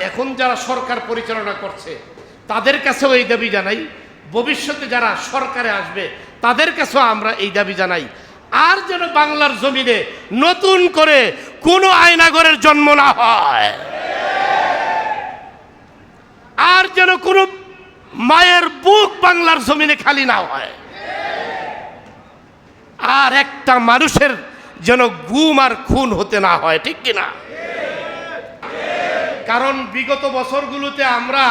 এখন যারা সরকার পরিচালনা করছে, তাদের কাছেও এই দাবি জানাই, ভবিষ্যতে যারা সরকারে আসবে, তাদের কাছেও আমরা এই দাবি জানাই। আর যেন বাংলার জমিনে নতুন করে কোনো আয়নাগরের জন্ম না হয়। আর যেন কোনো মায়ের বুক বাংলার জমিনে খালি না হয়। আর একটা মানুষের যেন গুম আর খুন হতে না হয়, ঠিক কিনা? কারণ বিগত বছরগুলোতে আমরা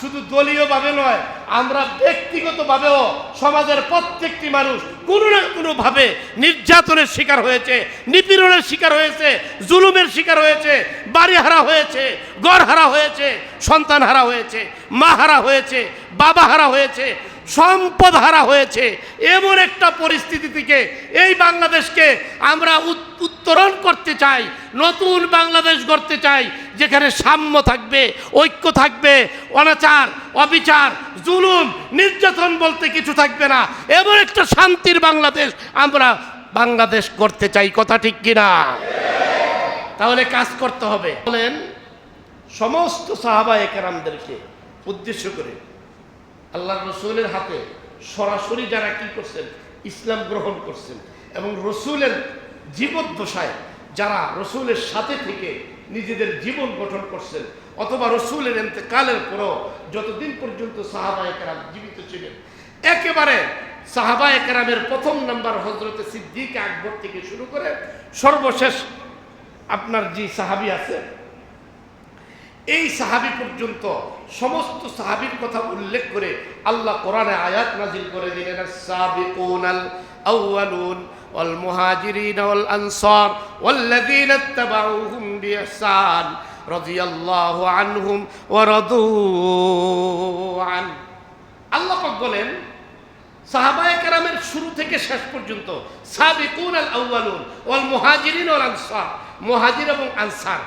শুধু দলীয়ভাবে নয়, আমরা ব্যক্তিগতভাবেও সমাজের প্রত্যেকটি মানুষ কোনো না কোনোভাবে নির্যাতনের শিকার হয়েছে, নিপীড়নের শিকার হয়েছে, জুলুমের শিকার হয়েছে বাড়ি হারা হয়েছে ঘর হারা হয়েছে সন্তান হারা হয়েছে মা হারা হয়েছে বাবা হারা হয়েছে। সম্পদ হারা হয়েছে। এমন একটা পরিস্থিতি থেকে এই বাংলাদেশকে আমরা উত- উত্তরণ করতে চাই, নতুন বাংলাদেশ গড়তে চাই, যেখানে সাম্য থাকবে, ঐক্য থাকবে, অনাচার, অবিচার, জুলুম, নির্যাতন বলতে কিছু থাকবে না। এমন একটা শান্তির বাংলাদেশ আমরা বাংলাদেশ করতে চাই, কথা ঠিক কিনা? তাহলে কাজ করতে হবে। বলেন, সমস্ত সাহাবা একরামদেরকে উদ্দেশ্য করে আল্লাহ রসুলের হাতে সরাসরি যারা কি করছেন? ইসলাম গ্রহণ করছেন। এবং রসুলের জীবদ্দশায় যারা রসুলের সাথে থেকে নিজেদের জীবন গঠন করছেন, অথবা রসুলের এতেকালের পরও যতদিন পর্যন্ত সাহাবা একরাম জীবিত ছিলেন, একেবারে সাহাবা একরামের প্রথম নাম্বার হজরতে সিদ্দিক আকবর থেকে শুরু করে সর্বশেষ আপনার যে সাহাবি আছে এই সাহাবি পর্যন্ত সমস্ত সাহাবির কথা উল্লেখ করে আল্লাহ কোরআনে আয়াত নাজিল করে দিলেন সাবিকুনাল আউয়ালুন আন আল্লাহ পাক বলেন, সাহাবায়ে কেরামের শুরু থেকে শেষ পর্যন্ত সাবিকুন আল আউয়ালুন ওয়াল মুহাজিরিন ওয়াল আনসার মুহাজির এবং আনসার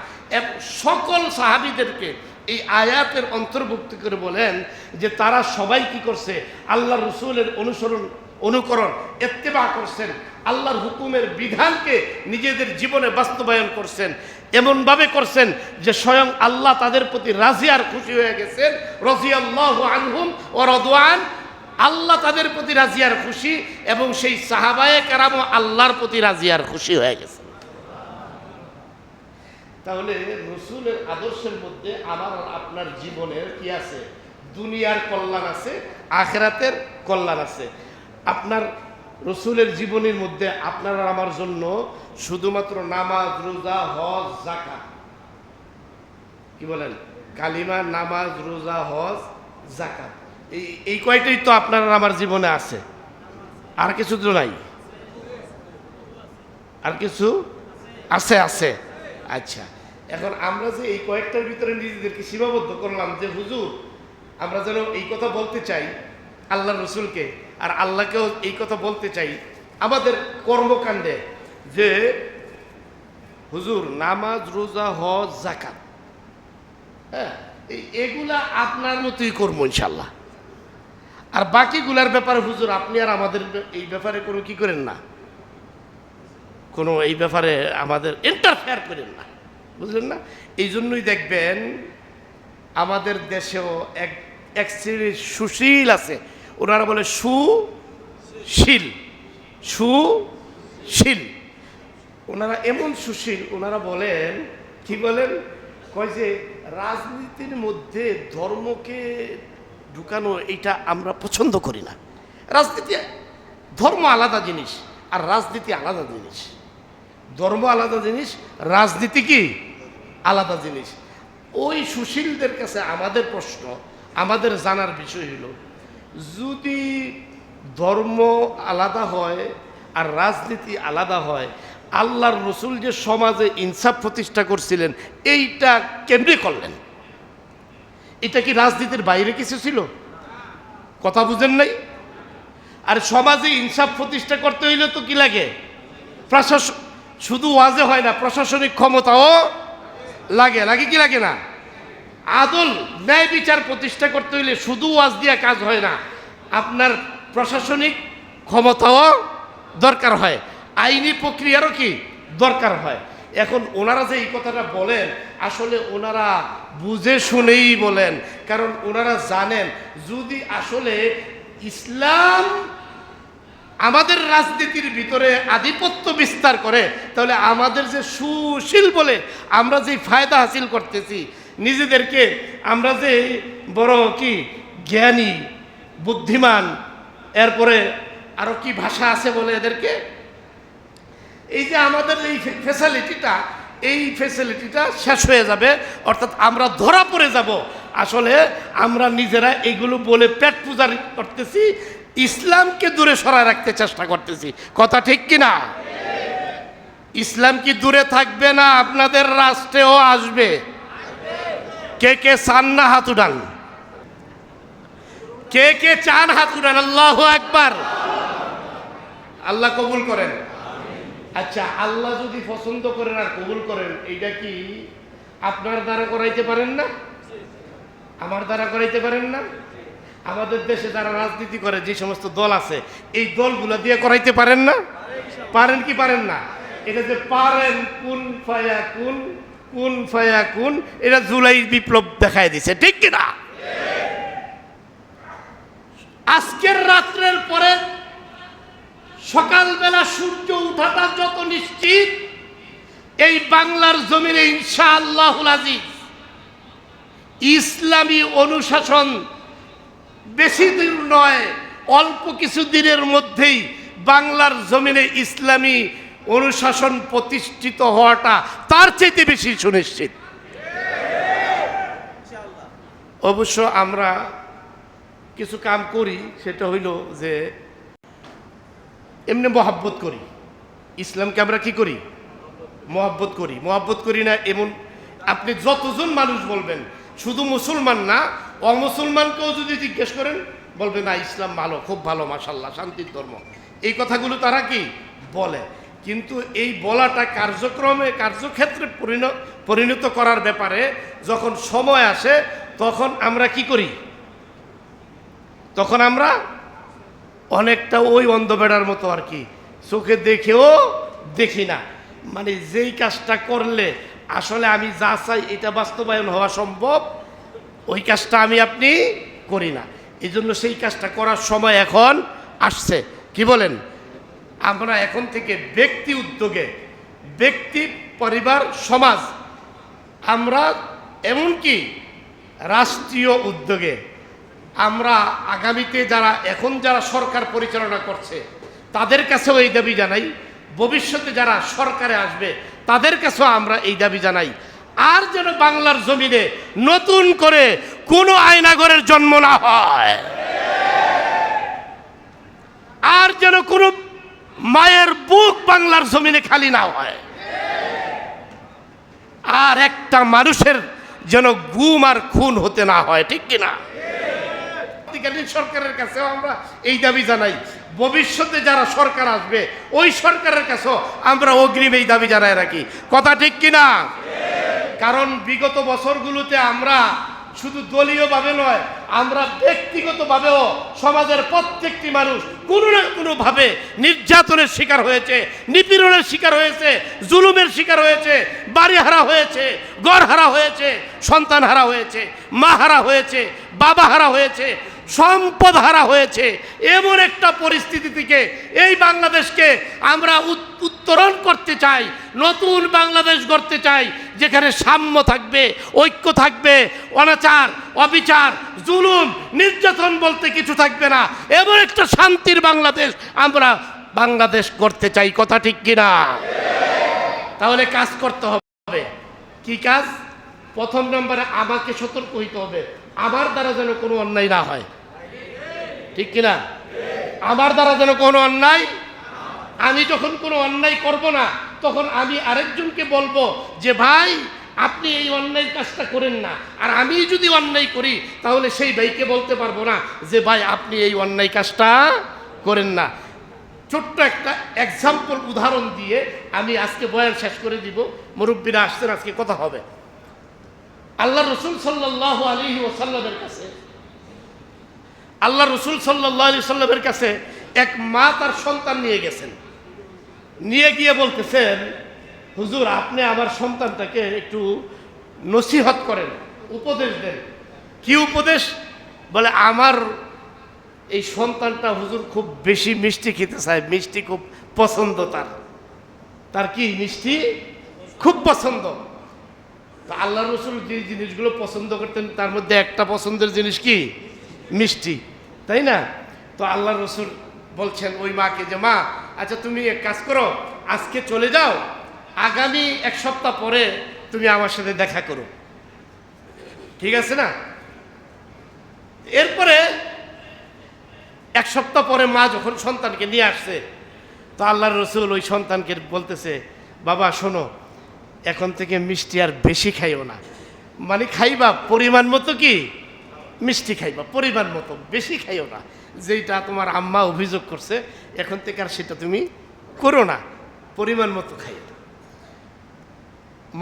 সকল সাহাবীদেরকে এই আয়াতের অন্তর্ভুক্ত করে বলেন যে তারা সবাই কি করছে? আল্লাহ রসুলের অনুসরণ, অনুকরণ এত্তেবা করছেন। আল্লাহর হুকুমের বিধানকে নিজেদের জীবনে বাস্তবায়ন করছেন। এমনভাবে করছেন যে স্বয়ং আল্লাহ তাদের প্রতি রাজি আর খুশি হয়ে গেছেন। রাজিয়াল্লাহ আনহুম ও রদওয়ান। আল্লাহ তাদের প্রতি রাজি আর খুশি এবং সেই সাহাবায়ে কারামও আল্লাহর প্রতি রাজি আর খুশি হয়ে গেছে। তাহলে রসুলের আদর্শের মধ্যে আমার আপনার জীবনের কি আছে? দুনিয়ার কল্যাণ আছে, আখেরাতের কল্যাণ আছে। আপনার রসুলের জীবনের মধ্যে আপনার আর আমার জন্য শুধুমাত্র নামাজ, রোজা, হজ জাকা কি বলেন? কালিমা, নামাজ, রোজা, হজ জাকাত এই এই কয়টাই তো আপনার আর আমার জীবনে আছে। আর কিছু তো নাই। আর কিছু আছে আছে। আচ্ছা। এখন আমরা যে এই কয়েকটার ভিতরে নিজেদেরকে সীমাবদ্ধ করলাম যে, হুজুর, আমরা যেন এই কথা বলতে চাই আল্লাহ রসুলকে আর আল্লাহকেও এই কথা বলতে চাই আমাদের কর্মকাণ্ডে যে, হুজুর, নামাজ, রোজা, হজ জাকাত হ্যাঁ এগুলা আপনার মতোই করব ইনশাল্লাহ। আর বাকিগুলার ব্যাপারে, হুজুর, আপনি আর আমাদের এই ব্যাপারে কোনো কি করেন না? কোনো এই ব্যাপারে আমাদের ইন্টারফেয়ার করেন না। বুঝলেন না? এই জন্যই দেখবেন আমাদের দেশেও এক এক শ্রেণির সুশীল আছে। ওনারা বলে সুশীল। সুশীল। ওনারা এমন সুশীল, ওনারা বলেন, কি বলেন? কয় যে রাজনীতির মধ্যে ধর্মকে ঢুকানো এটা আমরা পছন্দ করি না। রাজনীতি, ধর্ম আলাদা জিনিস আর রাজনীতি আলাদা জিনিস। ধর্ম আলাদা জিনিস, রাজনীতি কি? আলাদা জিনিস। ওই সুশীলদের কাছে আমাদের প্রশ্ন, আমাদের জানার বিষয় হলো যদি ধর্ম আলাদা হয় আর রাজনীতি আলাদা হয়, আল্লাহর রসুল যে সমাজে ইনসাফ প্রতিষ্ঠা করছিলেন, এইটা কেমনে করলেন? এটা কি রাজনীতির বাইরে কিছু ছিল? কথা বুঝেন নাই? আর সমাজে ইনসাফ প্রতিষ্ঠা করতে হইলে তো কি লাগে? প্রশাসন শুধু ওয়াজে হয় না, প্রশাসনিক ক্ষমতাও লাগে লাগে কি লাগে না? আদল ন্যায় বিচার প্রতিষ্ঠা করতে হইলে শুধু ওয়াজ দিয়া কাজ হয় না, আপনার প্রশাসনিক ক্ষমতাও দরকার হয়, আইনি প্রক্রিয়ারও কি দরকার হয়। এখন ওনারা যে এই কথাটা বলেন, আসলে ওনারা বুঝে শুনেই বলেন, কারণ ওনারা জানেন, যদি আসলে ইসলাম আমাদের রাজনীতির ভিতরে আধিপত্য বিস্তার করে, তাহলে আমাদের যে সুশীল বলে আমরা যে ফায়দা হাসিল করতেছি, নিজেদেরকে আমরা যে বড় কি জ্ঞানী, বুদ্ধিমান, এরপরে আরও কি ভাষা আছে বলে এদেরকে? এই যে আমাদের এই ফেসিলিটিটা এই ফেসিলিটিটা শেষ হয়ে যাবে, অর্থাৎ আমরা ধরা পড়ে যাব। আসলে আমরা নিজেরা এগুলো বলে পেট পূজার করতেছি ইসলামকে দূরে সরায় রাখতে চেষ্টা করতেছি। কথা ঠিক কি না ইসলাম কি দূরে থাকবে না আপনাদের রাষ্ট্রেও আসবে? কে কে চান না হাত উঠান? কে কে চান হাত উঠান? আল্লাহ একবার আল্লাহ কবুল করেন। আচ্ছা আল্লাহ যদি পছন্দ করেন আর কবুল করেন, এইটা কি আপনার দ্বারা করাইতে পারেন না? আমার দ্বারা করাইতে পারেন না? আমাদের দেশে যারা রাজনীতি করে, যে সমস্ত দল আছে, এই দলগুলো দিয়ে করাইতে পারেন না? পারেন কি পারেন না? এটা যে পারেন, কোন ফায়া কোন কোন ফায়া কোন, এটা জুলাই বিপ্লব দেখায় দিছে, ঠিক কিনা আজকের রাত্রের পরে সকালবেলা সূর্য উঠাটা যত নিশ্চিত, এই বাংলার জমিনে ইনশাআল্লাহুল আজিজ ইসলামী অনুশাসন বেশি দিন নয়, অল্প কিছু দিনের মধ্যেই বাংলার জমিনে ইসলামী অনুশাসন প্রতিষ্ঠিত হওয়াটা তার চাইতে বেশি সুনিশ্চিত। অবশ্য আমরা কিছু কাম করি, সেটা হইল যে এমনি মহাব্বত করি। ইসলামকে আমরা কি করি? মহাব্বত করি। মহাব্বত করি না এমন, আপনি যতজন মানুষ বলবেন, শুধু মুসলমান না অমুসলমানকেও যদি জিজ্ঞেস করেন, বলবে, না, ইসলাম ভালো, খুব ভালো মাসাল্লাহ শান্তির ধর্ম। এই কথাগুলো তারা কি? বলে। কিন্তু এই বলাটা কার্যক্রমে, কার্যক্ষেত্রে পরিণত পরিণত করার ব্যাপারে যখন সময় আসে, তখন আমরা কি করি? তখন আমরা অনেকটা ওই অন্ধবেড়ার মতো আর কি, চোখে দেখেও দেখি না। মানে যেই কাজটা করলে আসলে আমি যা চাই এটা বাস্তবায়ন হওয়া সম্ভব ওই কাজটা আমি আপনি করি না। এই জন্য সেই কাজটা করার সময় এখন আসছে। কি বলেন? আমরা এখন থেকে ব্যক্তি উদ্যোগে, ব্যক্তি, পরিবার, সমাজ, আমরা এমনকি রাষ্ট্রীয় উদ্যোগে, আমরা আগামীতে যারা, এখন যারা সরকার পরিচালনা করছে, তাদের কাছেও এই দাবি জানাই। ভবিষ্যতে যারা সরকারে আসবে, তাদের কাছেও আমরা এই দাবি জানাই। আর যেন বাংলার জমিনে নতুন করে কোনো আয়নাগরের জন্ম না হয়। আর যেন কোনো মায়ের বুক বাংলার জমিনে খালি না হয়। আর একটা মানুষের যেন গুম আর খুন হতে না হয়, ঠিক কিনা সরকারের কাছেও আমরা এই দাবি জানাই, ভবিষ্যতে যারা সরকার আসবে, ওই সরকারের কাছেও আমরা অগ্রিম এই দাবি জানাই রাখি। কথা ঠিক কিনা কারণ বিগত বছরগুলোতে আমরা শুধু দলীয়ভাবে নয়, আমরা ব্যক্তিগতভাবেও সমাজের প্রত্যেকটি মানুষ কোনো না কোনোভাবে নির্যাতনের শিকার হয়েছে, নিপীড়নের শিকার হয়েছে, জুলুমের শিকার হয়েছে বাড়ি হারা হয়েছে ঘর হারা হয়েছে সন্তান হারা হয়েছে মা হারা হয়েছে বাবা হারা হয়েছে সম্পদ হারা হয়েছে। এমন একটা পরিস্থিতি থেকে এই বাংলাদেশকে আমরা উত্তরণ করতে চাই, নতুন বাংলাদেশ গড়তে চাই, যেখানে সাম্য থাকবে, ঐক্য থাকবে, অনাচার, অবিচার, জুলুম, নির্যাতন বলতে কিছু থাকবে না। এমন একটা শান্তির বাংলাদেশ আমরা বাংলাদেশ করতে চাই, কথা ঠিক কিনা? তাহলে কাজ করতে হবে। কি কাজ? প্রথম নম্বরে আমাকে সতর্ক হইতে হবে। আমার দ্বারা যেন কোনো অন্যায় না হয়। ঠিক কিনা? আমার দ্বারা যেন কোনো অন্যায় আমি যখন কোনো অন্যায় করব না, তখন আমি আরেকজনকে বলব যে, ভাই, আপনি এই অন্যায় কাজটা করেন না। আর আমি যদি অন্যায় করি, তাহলে সেই ভাইকে বলতে পারব না যে, ভাই, আপনি এই অন্যায় কাজটা করেন না। ছোট্ট একটা এক্সাম্পল উদাহরণ দিয়ে আমি আজকে বয়ান শেষ করে দিব। মুরব্বীরা আসছেন, আজকে কথা হবে। আল্লাহ রসুল সাল্লাহ আলী ওসাল্লামের কাছে, আল্লাহ রসুল সাল্লাহ আলি সাল্লামের কাছে এক মা তার সন্তান নিয়ে গেছেন। নিয়ে গিয়ে বলতেছেন, হুজুর, আপনি আমার সন্তানটাকে একটু নসিহত করেন, উপদেশ দেন। কি উপদেশ? বলে, আমার এই সন্তানটা হুজুর খুব বেশি মিষ্টি খেতে চায়, মিষ্টি খুব পছন্দ তার। তার কি মিষ্টি? খুব পছন্দ। তো আল্লাহ রসুল যে জিনিসগুলো পছন্দ করতেন, তার মধ্যে একটা পছন্দের জিনিস কি? মিষ্টি। তাই না? তো আল্লাহ রসুল বলছেন, ওই মাকে যে, মা আচ্ছা তুমি এক কাজ করো, আজকে চলে যাও, আগামী এক সপ্তাহ পরে তুমি আমার সাথে দেখা করো। ঠিক আছে না? এরপরে এক সপ্তাহ পরে মা যখন সন্তানকে নিয়ে আসছে, তো আল্লাহর রসুল ওই সন্তানকে বলতেছে, বাবা, শোনো, এখন থেকে মিষ্টি আর বেশি খাইও না। মানে খাইবা, পরিমাণ মতো কি? মিষ্টি খাইবা, পরিমাণ মতো বেশি খাইও না। যেটা তোমার আম্মা অভিযোগ করছে, এখন থেকে আর সেটা তুমি করো না, পরিমাণ মতো খাইও।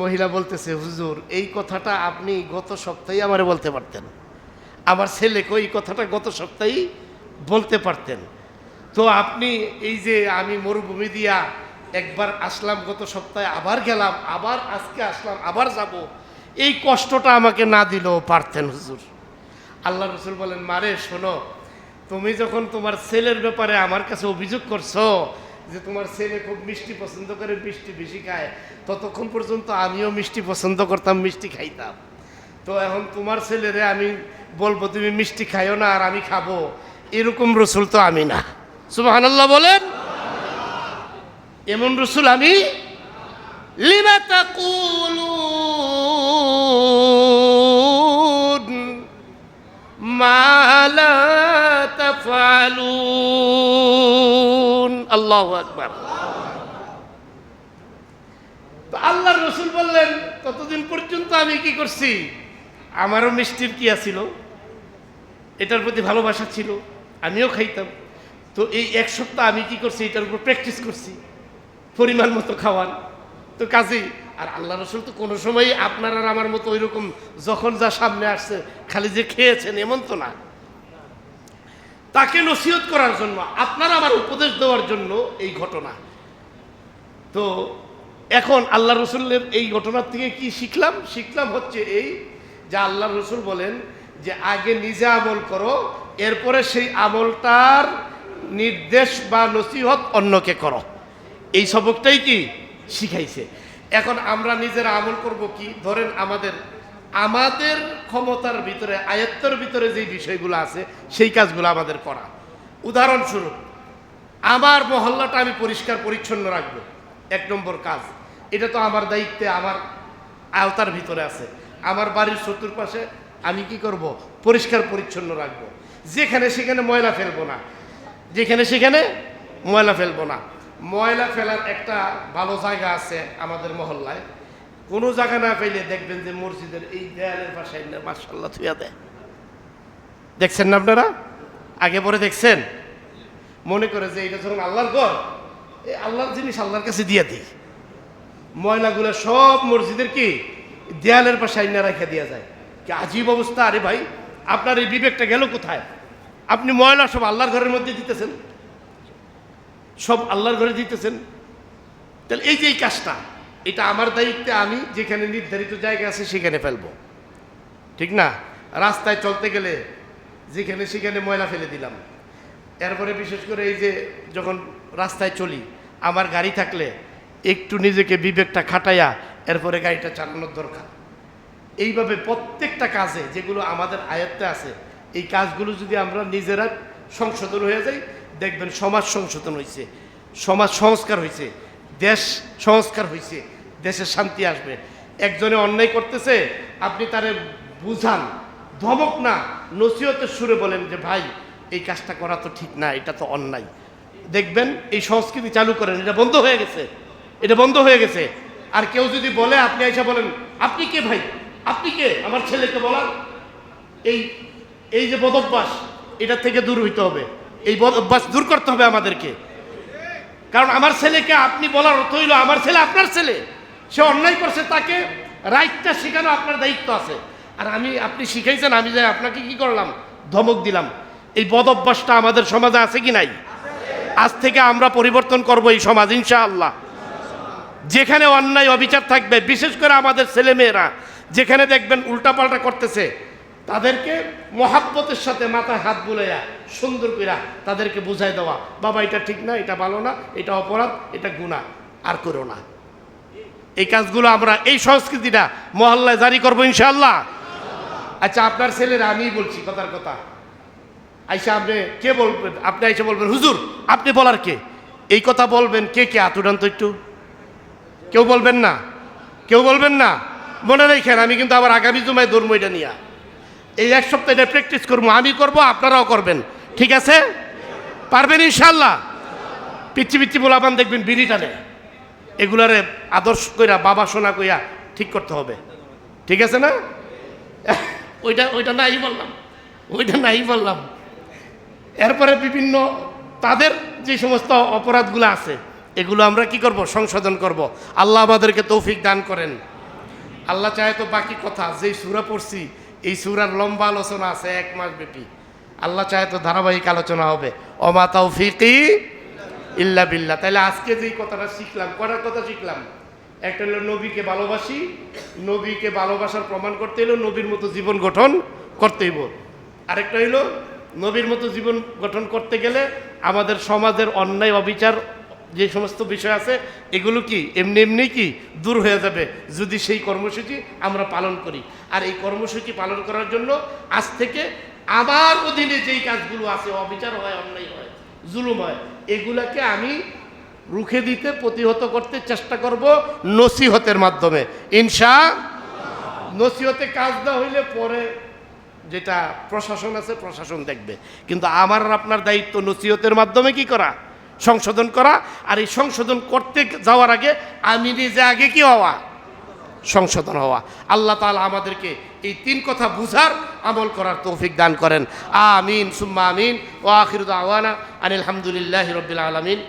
মহিলা বলতেছে, হুজুর, এই কথাটা আপনি গত সপ্তাহে আমারে বলতে পারতেন। আমার ছেলেকে এই কথাটা গত সপ্তাহেই বলতে পারতেন। তো আপনি এই যে আমি মরুভূমি দিয়া একবার আসলাম, গত সপ্তাহে আবার গেলাম, আবার আজকে আসলাম, আবার যাব, এই কষ্টটা আমাকে না দিলেও পারতেন, হুজুর। আল্লাহ রসুল বলেন, মারে, শোনো, তুমি যখন তোমার ছেলের ব্যাপারে আমার কাছে অভিযোগ করছ যে তোমার ছেলে খুব মিষ্টি পছন্দ করে মিষ্টি বেশি খায়, ততক্ষণ পর্যন্ত আমিও মিষ্টি পছন্দ করতাম, মিষ্টি খাইতাম। তো এখন তোমার ছেলেরে আমি বলব, তুমি মিষ্টি খাইও না আর আমি খাব। এরকম রসুল তো আমি না। সুবহানাল্লাহ বলেন। এমন রসুল আমি? লিমা তাকুলুন আল্লাহু তো আল্লাহর রসুল বললেন, ততদিন পর্যন্ত আমি কি করছি? আমারও মিষ্টির কি আছিল? এটার প্রতি ভালোবাসা ছিল, আমিও খাইতাম। তো এই এক সপ্তাহ আমি কি করছি? এটার উপর প্র্যাকটিস করছি, পরিমাণ মতো খাওয়ার। তো কাজেই আর আল্লাহ রসুল তো কোনো সময়ই আপনার আর আমার মতো ওইরকম যখন যা সামনে আসছে, খালি যে খেয়েছেন এমন তো না। তাকে নসিহত করার জন্য, আপনার আমার উপদেশ দেওয়ার জন্য এই ঘটনা। তো এখন আল্লাহ রসুলের এই ঘটনার থেকে কি শিখলাম? শিখলাম হচ্ছে এই যে আল্লাহ রসুল বলেন যে আগে নিজে আমল করো, এরপরে সেই আমলটার নির্দেশ বা নসিহত অন্যকে করো। এই সবকটাই কি? শিখাইছে। এখন আমরা নিজেরা আমল করব কি? ধরেন আমাদের আমাদের ক্ষমতার ভিতরে, আয়ত্তর ভিতরে যে বিষয়গুলো আছে, সেই কাজগুলো আমাদের করা। উদাহরণস্বরূপ, আমার মহল্লাটা আমি পরিষ্কার পরিচ্ছন্ন রাখব, এক নম্বর কাজ। এটা তো আমার দায়িত্বে, আমার আওতার ভিতরে আছে। আমার বাড়ির চতুর্পাশে আমি কি করব? পরিষ্কার পরিচ্ছন্ন রাখব। যেখানে সেখানে ময়লা ফেলব না। যেখানে সেখানে ময়লা ফেলব না। ময়লা ফেলার একটা ভালো জায়গা আছে আমাদের মহল্লায়। কোনো জায়গা না পেলে দেখবেন যে মসজিদের এই দেয়ালের পাশে মার্শাল্লাহ থুয়া দেয়। দেখছেন না আপনারা? আগে পরে দেখছেন? মনে করে যে এটা যখন আল্লাহর ঘর এই আল্লাহর জিনিস আল্লাহর কাছে দিয়ে দিই। ময়লাগুলো সব মসজিদের কি? দেয়ালের পাশে আইনা রেখে দেওয়া যায়। কি আজীব অবস্থা, আরে ভাই, আপনার এই বিবেকটা গেল কোথায়? আপনি ময়লা সব আল্লাহর ঘরের মধ্যে দিতেছেন। সব আল্লাহর ঘরে দিতেছেন। তাহলে এই যে এই কাজটা, এটা আমার দায়িত্বে আমি যেখানে নির্ধারিত জায়গা আছে সেখানে ফেলব। ঠিক না? রাস্তায় চলতে গেলে যেখানে সেখানে ময়লা ফেলে দিলাম। এরপরে বিশেষ করে এই যে যখন রাস্তায় চলি, আমার গাড়ি থাকলে একটু নিজেকে বিবেকটা খাটাইয়া এরপরে গাড়িটা চালানোর দরকার। এইভাবে প্রত্যেকটা কাজে যেগুলো আমাদের আয়ত্তে আছে, এই কাজগুলো যদি আমরা নিজেরা সংশোধন হয়ে যায়। দেখবেন সমাজ সংশোধন হয়েছে সমাজ সংস্কার হয়েছে দেশ সংস্কার হয়েছে দেশের শান্তি আসবে। একজনে অন্যায় করতেছে, আপনি তারে বুঝান, ধমক না, নসিহতের সুরে বলেন যে, ভাই, এই কাজটা করা তো ঠিক না, এটা তো অন্যায়। দেখবেন এই সংস্কৃতি চালু করেন, এটা বন্ধ হয়ে গেছে, এটা বন্ধ হয়ে গেছে। আর কেউ যদি বলে, আপনি এসে বলেন, আপনি কে ভাই? আপনি কে? আমার ছেলেকে বলার? এই এই যে বদভ্যাস এটা থেকে দূর হইতে হবে। এই বদভ্যাস দূর করতে হবে আমাদেরকে। কারণ আমার ছেলেকে আপনি বলার অর্থ হইল, আমার ছেলে আপনার ছেলে। সে অন্যায় করছে, তাকে রাইটটা শেখানো আপনার দায়িত্ব আছে। আর আমি, আপনি শিখাইছেন, আমি যে আপনাকে কি করলাম? ধমক দিলাম। এই বদ অভ্যাসটা আমাদের সমাজে আছে কি নাই? আজ থেকে আমরা পরিবর্তন করব এই সমাজ, ইনশাআল্লাহ। যেখানে অন্যায়, অবিচার থাকবে, বিশেষ করে আমাদের ছেলেমেয়েরা, যেখানে দেখবেন উল্টাপাল্টা করতেছে। তাদেরকে মহাব্বতের সাথে মাথায় হাত বুলাইয়া সুন্দর কইরা তাদেরকে বুঝাই দেওয়া, বাবা, এটা ঠিক না, এটা ভালো না, এটা অপরাধ, এটা গুণা আর করো না। এই কাজগুলো আমরা, এই সংস্কৃতিটা মহল্লায় জারি করব ইনশাল্লাহ আচ্ছা আপনার ছেলেরা, আমিই বলছি কথার কথা। আইসা আপনি কে বলবেন? আপনি আইসা বলবেন, হুজুর, আপনি বলার কে? এই কথা বলবেন, কে কে? আতুরান তো একটু। কেউ বলবেন না? কেউ বলবেন না? মনে রেখেন, আমি কিন্তু আবার আগামী জুমায় ধর্ম এটা নিয়ে। এই এক সপ্তাহ এটা প্র্যাকটিস করব, আমি করব, আপনারাও করবেন। ঠিক আছে? পারবেন ইনশাল্লাহ পিচ্ছি পিচ্ছি বলে বলাবান দেখবেন বিড়ি টানে। এগুলারে আদর্শ কইরা, বাবা সোনা কইয়া ঠিক করতে হবে। ঠিক আছে না? ওইটা ওইটা নাই বললাম। ওইটা নাই বললাম। এরপরে বিভিন্ন তাদের যে সমস্ত অপরাধগুলো আছে, এগুলো আমরা কি করব? সংশোধন করব। আল্লাহ আমাদেরকে তৌফিক দান করেন। আল্লাহ চায় তো বাকি কথা, যেই সুরা পড়ছি এই সুরার লম্বা আলোচনা আছে এক মাস ব্যাপী। আল্লাহ চাহে তো ধারাবাহিক আলোচনা হবে। অমা তৌফিকি ইল্লা বিল্লাহ। তাহলে আজকে যেই কথাটা শিখলাম, করার কথা শিখলাম। একটা হলো নবীকে ভালোবাসি, নবীকে ভালোবাসার প্রমাণ করতে হলো নবীর মতো জীবন গঠন করতেই হইব। আরেকটা হইল, নবীর মতো জীবন গঠন করতে গেলে আমাদের সমাজের অন্যায়, অবিচার যে সমস্ত বিষয় আছে, এগুলো কি? এমনি এমনি কি দূর হয়ে যাবে? যদি সেই কর্মসূচি আমরা পালন করি। আর এই কর্মসূচি পালন করার জন্য আজ থেকে আমার অধীনে যেই কাজগুলো আছে, অবিচার হয়, অন্যায় হয়, জুলুম হয়, এগুলাকে আমি রুখে দিতে, প্রতিহত করতে চেষ্টা করব নসিহতের মাধ্যমে। ইনশা নসিহতে কাজ না হইলে পরে যেটা প্রশাসন আছে, প্রশাসন দেখবে। কিন্তু আমার আপনার দায়িত্ব নসিহতের মাধ্যমে কি করা? সংশোধন করা। আর এই সংশোধন করতে যাওয়ার আগে আমি নিজে আগে কি হওয়া? সংশোধন হওয়া। আল্লাহ তালা আমাদেরকে এই তিন কথা বুঝার আমল করার তৌফিক দান করেন। আমিন, সুম্মা আমিন ও আখির আওয়ানা আনিল হামদুলিল্লাহ রবিল আলমিন।